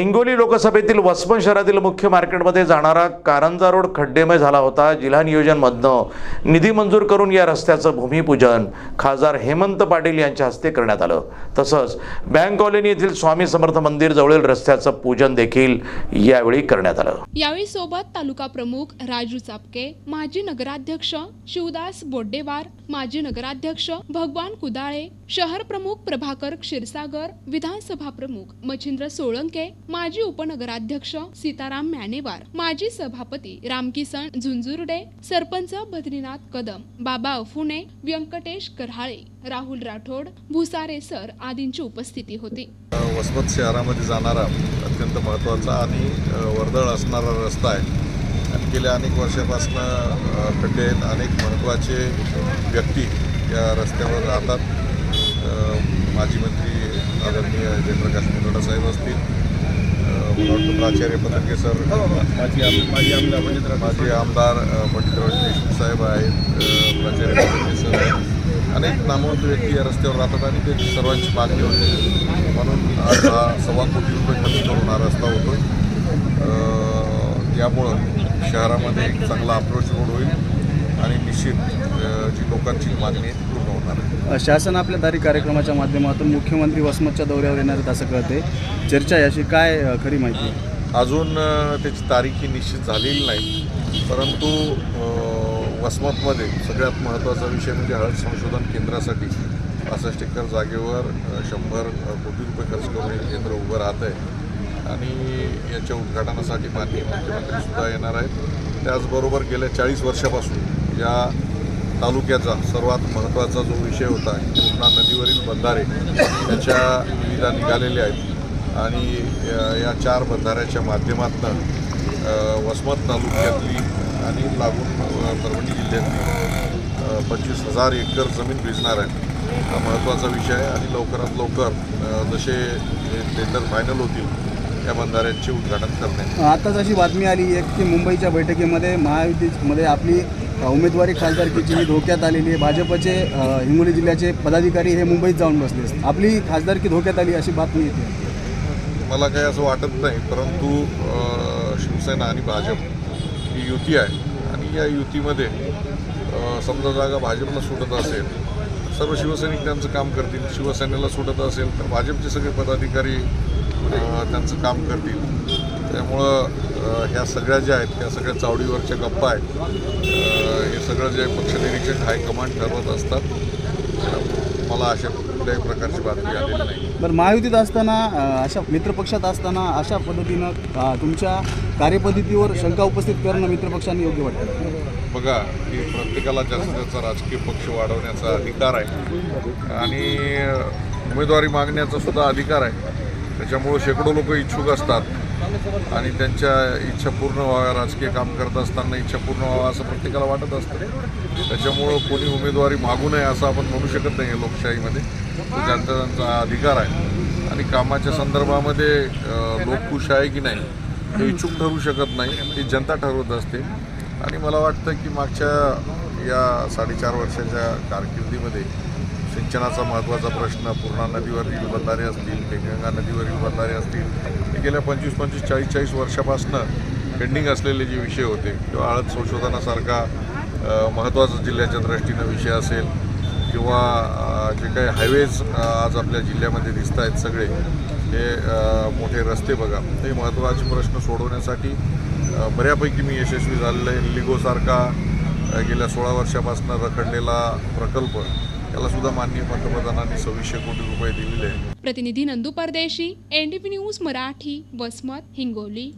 हिंगोली लोकसभेतील वसमत शहरातील मुख्य मार्केटमध्ये जाणारा कारंजा रोड खड्डेमय झाला होता. जिल्हा नियोजनमधनं निधी मंजूर करून या रस्त्याचं भूमिपूजन खासदार हेमंत पाटील यांच्या हस्ते करण्यात आलं. तसंच बँक कॉलनी येथील स्वामी समर्थ मंदिर जवळील रस्त्याचं पूजन देखील यावेळी करण्यात आलं. यावेळी सोबत तालुका प्रमुख राजू चापके माजी नगराध्यक्ष शिवदास बोड्डेवार माजी नगराध्यक्ष भगवान कुदाळे शहर प्रमुख प्रभाकर क्षीरसागर विधानसभा प्रमुख मच्छिंद्र सोळंके माजी उपनगराध्यक्ष सीताराम म्यानेवार माजी सभापती रामकिसन झुंझुर्डे सरपंच बद्रीनाथ कदम बाबा अफुने व्यंकटेश करहाळे राहुल राठोड भुसारे सर आदींची उपस्थिती होती. वसमत शहरामध्ये जाणारा अत्यंत महत्त्वाचा आणि वर्दळ असणारा रस्ता आहे. आणि गेल्या अनेक वर्षापासून खड्डे आहेत. अनेक महत्त्वाचे व्यक्ती या रस्त्यावर राहतात. माजी मंत्री आदरणीय जयप्रकाश मुनोडा साहेब असतील. प्राचार्य पतंगे सर. माजी आम- माजी आमदार पंडितराव माजी आमदार पंडितराव देशमुख साहेब आहेत प्राचार्य पतंगे सर. अनेक नामवंत व्यक्ती या रस्त्यावर राहतात आणि त्यांची सर्वांची मागणी होती. म्हणून आज हा सव्वा कोटी रुपये खर्च करून हा रस्ता होतो यामुळं शहरामध्ये एक चांगला अप्रोच रोड होईल. आणि निश्चित जी लोकांची मागणी पूर्ण होणार आहे. शासन आपल्या दारी कार्यक्रमाच्या माध्यमातून मुख्यमंत्री वसमतच्या दौऱ्यावर येणार आहेत असं कळते चर्चा याची काय खरी माहिती? अजून त्याची तारीख ही निश्चित झालेली नाही. परंतु वसमतमध्ये सगळ्यात महत्त्वाचा विषय म्हणजे हळद संशोधन केंद्रासाठी पासष्ट एकर जागेवर शंभर कोटी रुपये खर्च करून हे केंद्र उभं राहतं आहे. आणि याच्या उद्घाटनासाठी माननीय मुख्यमंत्रीसुद्धा येणार आहेत. त्याचबरोबर गेल्या चाळीस वर्षापासून या तालुक्याचा सर्वात महत्त्वाचा जो विषय होता पूर्णा नदीवरील बंधारे त्याच्या निविदा निघालेल्या आहेत. आणि या- चार बंधाऱ्याच्या माध्यमातून वसमत तालुक्यातली आणि लागून परभणी जिल्ह्यातली पंचवीस हजार एकर जमीन भिजणार आहे हा महत्त्वाचा विषय आहे आणि लवकरात लवकर जसे टेंडर फायनल होतील या बंधाऱ्यांचे उद्घाटन करणे आता जशी बातमी आली एक की मुंबईच्या बैठकीमध्ये महायुतीमध्ये आपली उमेदवारी खासदारकीची ही धोक्यात आलेली आहे. भाजपचे हिंगोली जिल्ह्याचे पदाधिकारी हे मुंबईत जाऊन बसले आपली खासदारकी धोक्यात आली अशी बातमी येते. मला काही असं वाटत नाही परंतु शिवसेना आणि भाजप ही युती आहे. आणि या युतीमध्ये समजा जागा भाजपला सुटत असेल सर्व शिवसैनिक त्यांचं काम करतील. शिवसेनेला सुटत असेल तर भाजपचे सगळे पदाधिकारी त्यांचं काम करतील. त्यामुळं ह्या सगळ्या ज्या आहेत त्या सगळ्या चावडीवरच्या गप्पा आहेत हे सगळं जे पक्षनिरीक्षक हायकमांड ठरवत असतात मला अशा कुठल्याही प्रकारची बातमी आलेली नाही. बरं महायुतीत असताना अशा मित्रपक्षात असताना अशा पद्धतीनं तुमच्या कार्यपद्धतीवर शंका उपस्थित करणं मित्रपक्षांनी योग्य वाटतं? बघा की प्रत्येकाला ज्याचा त्याचा राजकीय पक्ष वाढवण्याचा अधिकार आहे. आणि उमेदवारी मागण्याचा सुद्धा अधिकार आहे. त्याच्यामुळं शेकडो लोक इच्छुक असतात. आणि त्यांच्या इच्छा पूर्ण व्हाव्या राजकीय काम करत असताना इच्छा पूर्ण व्हावा असं प्रत्येकाला वाटत असतं. त्याच्यामुळं कोणी उमेदवारी मागू नये असं आपण म्हणू शकत नाही आहे लोकशाहीमध्ये. तो ज्यांचा त्यांचा अधिकार आहे. आणि कामाच्या संदर्भामध्ये लोक खुश आहे की नाही हे इच्छुक ठरू शकत नाही ती जनता ठरवत असते. आणि मला वाटतं की मागच्या या साडेचार वर्षाच्या कारकिर्दीमध्ये सिंचनाचा महत्त्वाचा प्रश्न पूर्णा नदीवरील बंधारे असतील पेनगंगा नदीवरील बंधारे असतील हे गेल्या पंचवीस पंचवीस चाळीस चाळीस वर्षापासनं पेंडिंग असलेले जे विषय होते किंवा हळद संशोधनासारखा महत्त्वाचा जिल्ह्याच्या दृष्टीनं विषय असेल किंवा जे काही हायवेज आज आपल्या जिल्ह्यामध्ये दिसत आहेत सगळे हे मोठे रस्ते बघा. ते महत्त्वाचे प्रश्न सोडवण्यासाठी बऱ्यापैकी मी यशस्वी झालेलं आहे. लिगोसारखा गेल्या सोळा वर्षापासून रखडलेला प्रकल्प त्याला सुद्धा माननीय पंतप्रधानांनी सव्वीसशे कोटी रुपये दिलेले आहेत. प्रतिनिधी नंदू परदेशी एनडीपी न्यूज मराठी वसमत हिंगोली.